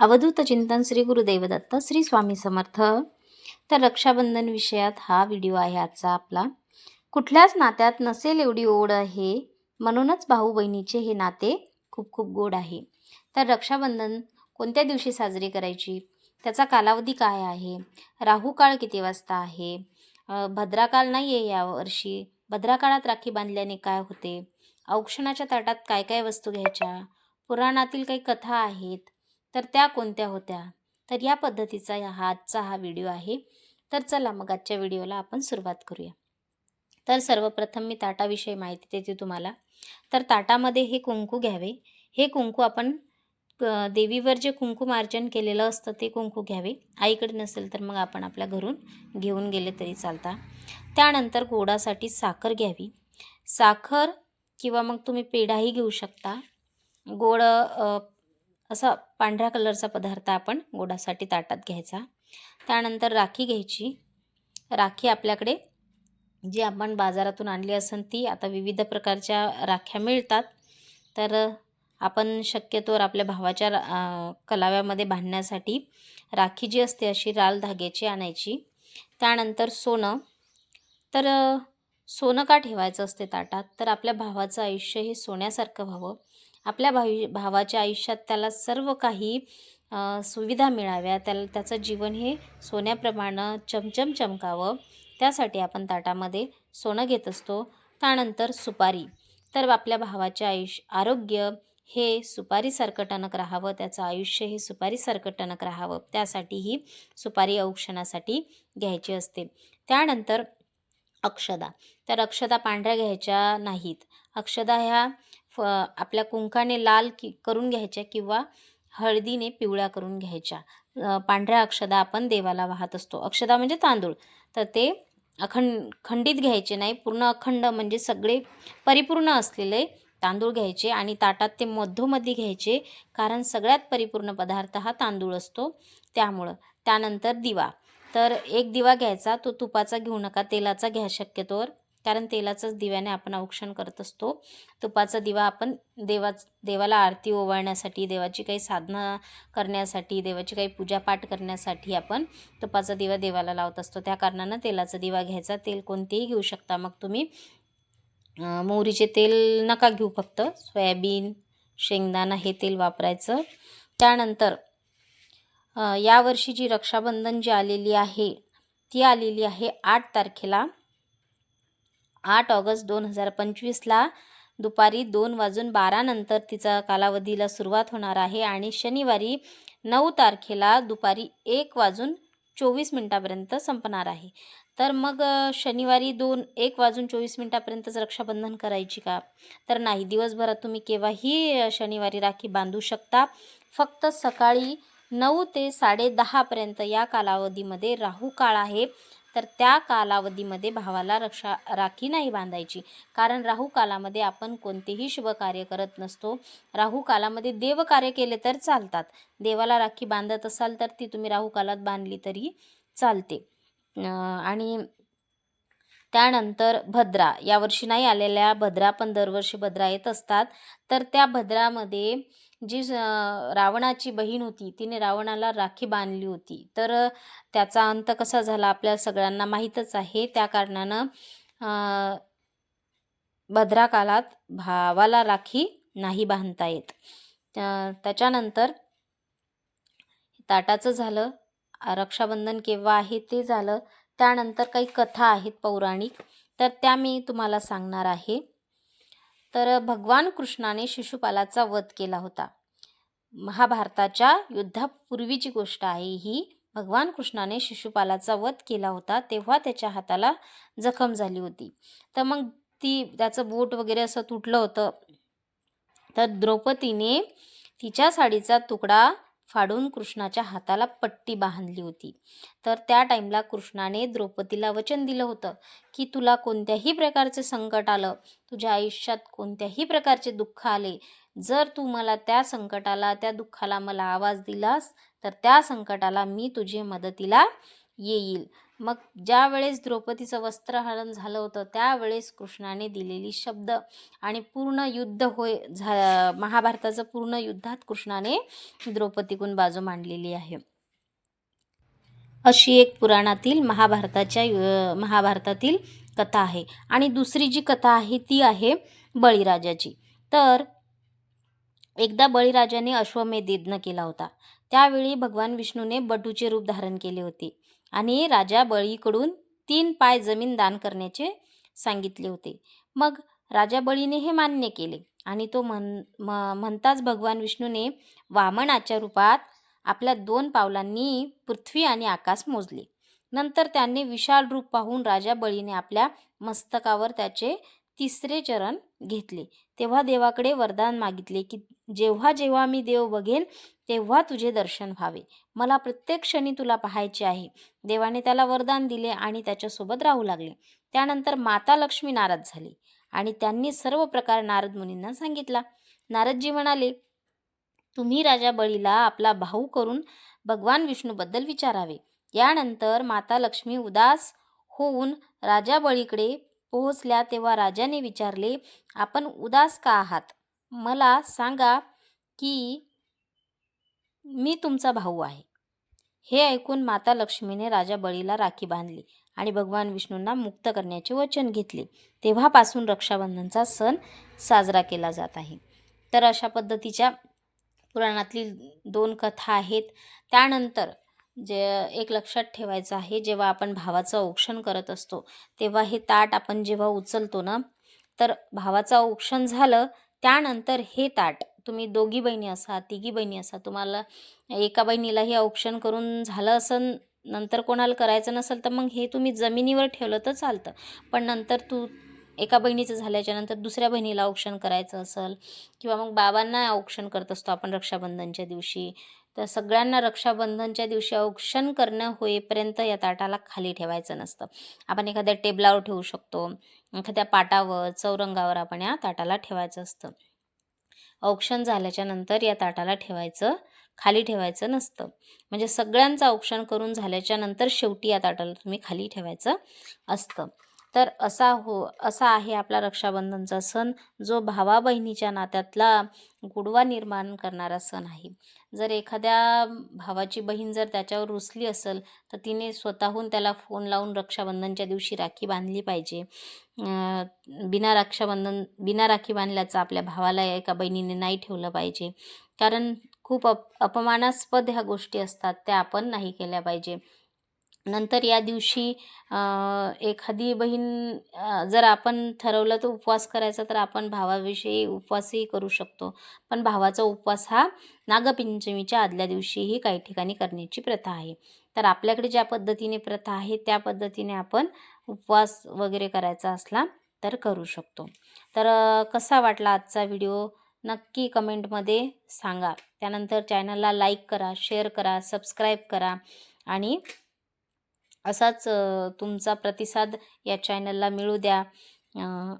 अवधूत चिंतन श्री गुरुदेवदत्त श्री स्वामी समर्थ. तर रक्षाबंधन विषयात हा व्हिडिओ आहे आजचा आपला. कुठल्याच नात्यात नसेल एवढी ओढ आहे म्हणूनच भाऊ बहिणीचे हे नाते खूप खूप गोड आहे. तर रक्षाबंधन कोणत्या दिवशी साजरी करायची? त्याचा कालावधी काय आहे? राहू काळ किती वाजता आहे? भद्राकाळ नाही आहे यावर्षी भद्राकाळात राखी बांधल्याने काय होते? औक्षणाच्या ताटात काय काय वस्तू घ्यायच्या? पुराणातील काही कथा आहेत? तर त्या कोणत्या होत्या? तर या पद्धतीचा या हा आजचा हा व्हिडिओ आहे. तर चला मग आजच्या व्हिडिओला आपण सुरुवात करूया. तर सर्वप्रथम मी ताटाविषयी माहिती देते तुम्हाला. तर ताटामध्ये हे कुंकू घ्यावे. हे कुंकू आपण देवीवर जे कुंकुमार्जन केलेलं असतं ते कुंकू घ्यावे. आईकडे नसेल तर मग आपण आपल्या घरून घेऊन गेले तरी चालता. त्यानंतर गोडासाठी साखर घ्यावी. साखर किंवा मग तुम्ही पेढाही घेऊ शकता. गोड असा पांढऱ्या कलरचा पदार्थ आपण गोडासाठी ताटात घ्यायचा. त्यानंतर राखी घ्यायची. राखी आपल्याकडे जी आपण बाजारातून आणली असेल ती आता विविध प्रकारच्या राख्या मिळतात. तर आपण शक्यतोवर आपल्या भावाच्या रा- कलाव्यामध्ये बांधण्यासाठी राखी जी असते अशी राल धाग्याची आणायची. त्यानंतर सोनं. तर सोनं का ठेवायचं असते ताटात? तर आपल्या भावाचं आयुष्य हे सोन्यासारखं व्हावं. आपल्या भावी भावाच्या आयुष्यात त्याला सर्व काही सुविधा मिळाव्या. त्याला त्याचं जीवन हे सोन्याप्रमाणे चमचम चमकावं. त्यासाठी आपण ताटामध्ये सोनं घेत असतो. त्यानंतर सुपारी. तर आपल्या भावाचे आयुष्य आरोग्य हे सुपारीसारखं टणक राहावं. त्याचं आयुष्य हे सुपारीसारखं टणक राहावं. त्यासाठी ही सुपारी औक्षणासाठी घ्यायची असते. त्यानंतर अक्षदा. तर अक्षदा पांढऱ्या घ्यायच्या नाहीत. अक्षदा ह्या फ आपल्या कुंकाने लाल की करून घ्यायच्या किंवा हळदीने पिवळ्या करून घ्यायच्या. पांढऱ्या अक्षदा आपण देवाला वाहत असतो. अक्षदा म्हणजे तांदूळ. तर ते अखंड खंडित घ्यायचे नाही. पूर्ण अखंड म्हणजे सगळे परिपूर्ण असलेले तांदूळ घ्यायचे आणि ताटात ते मधोमधी घ्यायचे कारण सगळ्यात परिपूर्ण पदार्थ हा तांदूळ असतो. त्यामुळं. त्यानंतर दिवा. तर एक दिवा घ्यायचा. तो तुपाचा घेऊ नका. तेलाचा घ्या शक्यतोवर. कारण तेलाचंच दिव्याने आपण औक्षण करत असतो. तुपाचा दिवा आपण देवा देवाला आरती ओवाळण्यासाठी देवाची काही साधना करण्यासाठी देवाची काही पूजापाठ करण्यासाठी आपण तुपाचा दिवा देवाला लावत असतो. त्या कारणानं तेलाचा दिवा घ्यायचा. तेल कोणतेही घेऊ शकता. मग तुम्ही मोहरीचे तेल नका घेऊ फक्त. सोयाबीन शेंगदाणा हे तेल वापरायचं. त्यानंतर यावर्षी जी रक्षाबंधन जी आलेली आहे ती आलेली आहे आठ तारखेला. आठ ऑगस्ट दोन हजार पंचवीसला दुपारी दोन वाजून बारानंतर तिचा कालावधीला सुरुवात होणार आहे आणि शनिवारी नऊ तारखेला दुपारी एक वाजून चोवीस मिनटापर्यंत संपणार आहे. तर मग शनिवारी दोन एक वाजून चोवीस मिनटापर्यंतच रक्षाबंधन करायची का? तर नाही दिवसभरात तुम्ही केव्हाही शनिवारी राखी बांधू शकता. फक्त सकाळी नऊ ते साडेदहापर्यंत या कालावधीमध्ये राहू काळ आहे. तर त्या कालावधीमध्ये भावाला रक्षा राखी नाही बांधायची. कारण राहू कालामध्ये आपण कोणतेही शुभ कार्य करत नसतो. राहू कालामध्ये देवकार्य केले तर चालतात. देवाला राखी बांधत असाल तर ती तुम्ही राहू कालात बांधली तरी चालते. आणि त्यानंतर भद्रा. यावर्षी नाही आलेल्या भद्रा पण दरवर्षी भद्रा येत असतात. तर त्या भद्रामध्ये जी रावणाची बहीण होती तिने रावणाला राखी बांधली होती. तर त्याचा अंत कसा झाला आपल्या सगळ्यांना माहीतच आहे. त्या कारणानं भद्राकालात भद्रा काळात भावाला राखी नाही बांधता येत. त्याच्यानंतर ताटाचं झालं रक्षाबंधन केव्हा आहे ते झालं त्यानंतर काही कथा आहेत पौराणिक. तर त्या मी तुम्हाला सांगणार आहे. तर भगवान कृष्णाने शिशुपालाचा वध केला होता. महाभारताच्या युद्धापूर्वीची गोष्ट आहे ही. भगवान कृष्णाने शिशुपालाचा वध केला होता तेव्हा त्याच्या हाताला जखम झाली होती. तर मग ती त्याचं बोट वगैरे असं तुटलं होतं. तर द्रौपदीने तिच्या साडीचा तुकडा फाडून कृष्णाच्या हाताला पट्टी बांधली होती. तर त्या टाईमला कृष्णाने द्रौपदीला वचन दिलं होतं की तुला कोणत्याही प्रकारचे संकट आलं तुझ्या आयुष्यात कोणत्याही प्रकारचे दुःख आले जर तू मला त्या संकटाला त्या दुःखाला मला आवाज दिलास तर त्या संकटाला मी तुझे मदतीला येईल. मग ज्या वेळेस द्रौपदीचं वस्त्रहरण झालं होतं त्यावेळेस कृष्णाने दिलेली शब्द आणि पूर्ण युद्ध होय झा महाभारताचं पूर्ण युद्धात कृष्णाने द्रौपदीकडून बाजू मांडलेली आहे. अशी एक पुराणातील महाभारताच्या यु- महाभारतातील कथा आहे. आणि दुसरी जी कथा आहे ती आहे बळीराजाची. तर एकदा बळीराजाने अश्वमेध यज्ञ केला होता. त्यावेळी भगवान विष्णूने बटूचे रूप धारण केले होते. आणि राजा बळीकडून तीन पाय जमीन दान करण्याचे सांगितले होते. मग राजा बळीने हे मान्य केले आणि तो म्हण म- म्हणताच भगवान विष्णूने वामनाच्या रूपात आपल्या दोन पावलांनी पृथ्वी आणि आकाश मोजले. नंतर त्यांनी विशाल रूप पाहून राजा बळीने आपल्या मस्तकावर त्याचे तिसरे चरण घेतले. तेव्हा देवाकडे वरदान मागितले की जेव्हा जेव्हा मी देव बघेन तेव्हा तुझे दर्शन व्हावे. मला प्रत्येक क्षणी तुला पाहायचे आहे. देवाने त्याला वरदान दिले आणि त्याच्यासोबत राहू लागले. त्यानंतर माता लक्ष्मी नाराज झाली आणि त्यांनी सर्व प्रकार नारद मुनींना सांगितला. नारदजी म्हणाले तुम्ही राजा बळीला आपला भाऊ करून भगवान विष्णूबद्दल विचारावे. यानंतर माता लक्ष्मी उदास होऊन राजा बळीकडे पोहोचल्या तेव्हा राजाने विचारले आपण उदास का आहात? मला सांगा की मी तुमचा भाऊ आहे. हे ऐकून माता लक्ष्मीने राजा बळीला राखी बांधली आणि भगवान विष्णूंना मुक्त करण्याचे वचन घेतले. तेव्हापासून रक्षाबंधनचा सण साजरा केला जात आहे. तर अशा पद्धतीच्या पुराणातली दोन कथा आहेत. त्यानंतर जे एक लक्षात ठेवायचं आहे जेव्हा आपण भावाचं औक्षण करत असतो तेव्हा हे ताट आपण जेव्हा उचलतो ना तर भावाचं औक्षण झालं त्यानंतर हे ताट तुम्ही दोघी बहिणी असा तिघी बहिणी असा तुम्हाला एका बहिणीलाही औक्षण करून झालं असं नंतर कोणाला करायचं नसेल तर मग हे तुम्ही जमिनीवर ठेवलं तर चालतं. पण नंतर तू एका बहिणीचं झाल्याच्यानंतर दुसऱ्या बहिणीला औक्षण करायचं असेल किंवा मग बाबांना औक्षण करत असतो आपण रक्षाबंधनच्या दिवशी तर सगळ्यांना रक्षाबंधनच्या दिवशी औक्षण करणं होईपर्यंत या ताटाला खाली ठेवायचं नसतं. आपण एखाद्या टेबलावर ठेवू शकतो एखाद्या पाटावर चौरंगावर आपण या ताटाला ठेवायचं असतं. औक्षण झाल्याच्यानंतर या ताटाला ठेवायचं खाली ठेवायचं नसतं. म्हणजे सगळ्यांचं औक्षण करून झाल्याच्यानंतर शेवटी या ताटाला तुम्ही खाली ठेवायचं असतं. तर असा हो असा आहे आपला रक्षाबंधनचा सण जो भावा बहिणीच्या नात्यातला गोडवा निर्माण करणारा सण आहे. जर एखाद्या भावाची बहीण जर त्याच्यावर रुसली असेल तर तिने स्वतःहून त्याला फोन लावून रक्षाबंधनच्या दिवशी राखी बांधली पाहिजे. बिना रक्षाबंधन बिना राखी बांधल्याचं आपल्या भावाला एका बहिणीने नाही ठेवलं पाहिजे. कारण खूप अप अपमानास्पद ह्या गोष्टी असतात त्या आपण नाही केल्या पाहिजे. नंतर या दिवशी एखादी बहीण जर आपण ठरवलं तर उपवास करायचा तर आपण भावाविषयी उपवासही करू शकतो. पण भावाचा उपवास हा नागपंचमीच्या आदल्या दिवशीही काही ठिकाणी करण्याची प्रथा आहे. तर आपल्याकडे ज्या पद्धतीने प्रथा आहे त्या पद्धतीने आपण उपवास वगैरे करायचा असला तर करू शकतो. तर कसा वाटला आजचा व्हिडिओ? नक्की कमेंटमध्ये सांगा. त्यानंतर चॅनलला लाईक करा शेअर करा सबस्क्राईब करा आणि असाच तुमचा प्रतिसाद या चॅनलला मिळू द्या.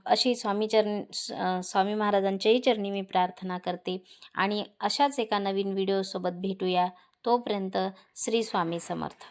अशी स्वामी चरण स्वामी महाराजांच्याही चरणी मी प्रार्थना करते. आणि अशाच एका नवीन व्हिडिओसोबत भेटूया. तोपर्यंत श्री स्वामी समर्थ.